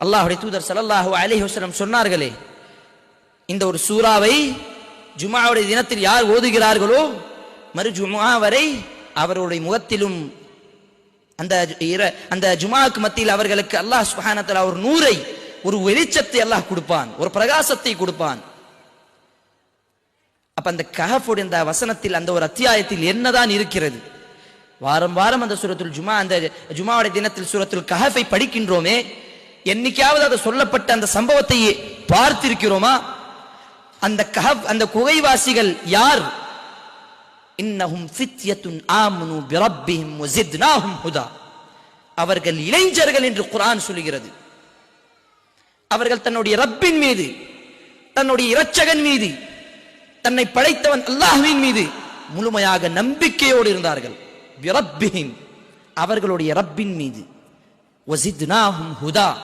அல்லாஹுடைய தூதர் ஸல்லல்லாஹு அலைஹி சொன்னார்களே இந்த ஒரு சூறாவை ஜுமாவுடைய தினத்தில் யார் ஓதுகிறார்களோ மறு ஜுமா வரை அவருடைய முகத்திலும் அந்த அந்த ஜுமாவுக்கு மத்தியில் அவர்களுக்கு அல்லாஹ் சுஹானத்தில் அவர் ஒரு நூரை ஒரு வெளிச்சத்தை அல்லாஹ் கொடுப்பான் ஒரு பிரகாசத்தை கொடுப்பான். அப்ப அந்த கஹஃபுடைய அந்த வசனத்தில் அந்த ஒரு அத்தியாயத்தில் என்னதான் இருக்கிறது? வாரம் வாரம் அந்த சுரத்தில் ஜுமா அந்த ஜுமாவுடைய தினத்தில் சுரத்தில் கஹஃபை படிக்கின்றோமே என்னைக்காவது அது சொல்லப்பட்ட அந்த சம்பவத்தை பார்த்திருக்கிறோமா? அந்த கஹப் அந்த குகைவாசிகள் யார்? இன்னஹும் ஃபித்யத்துன் ஆமனு பிரப்பிஹிம் வஸித்னாஹும் ஹுதா. அவர்கள் இளைஞர்கள் என்று குர்ஆன் சொல்கிறது அவர்கள் தன்னுடைய ரப்பின் மீது தன்னுடைய இரட்சகன் மீது தன்னை படைத்தவன் அல்லாஹ்வின் மீது முழுமையாக நம்பிக்கையோடு இருந்தார்கள். பிரப்பிஹிம் அவர்களுடைய ரப்பின் மீது. வஸித்னாஹும் ஹுதா.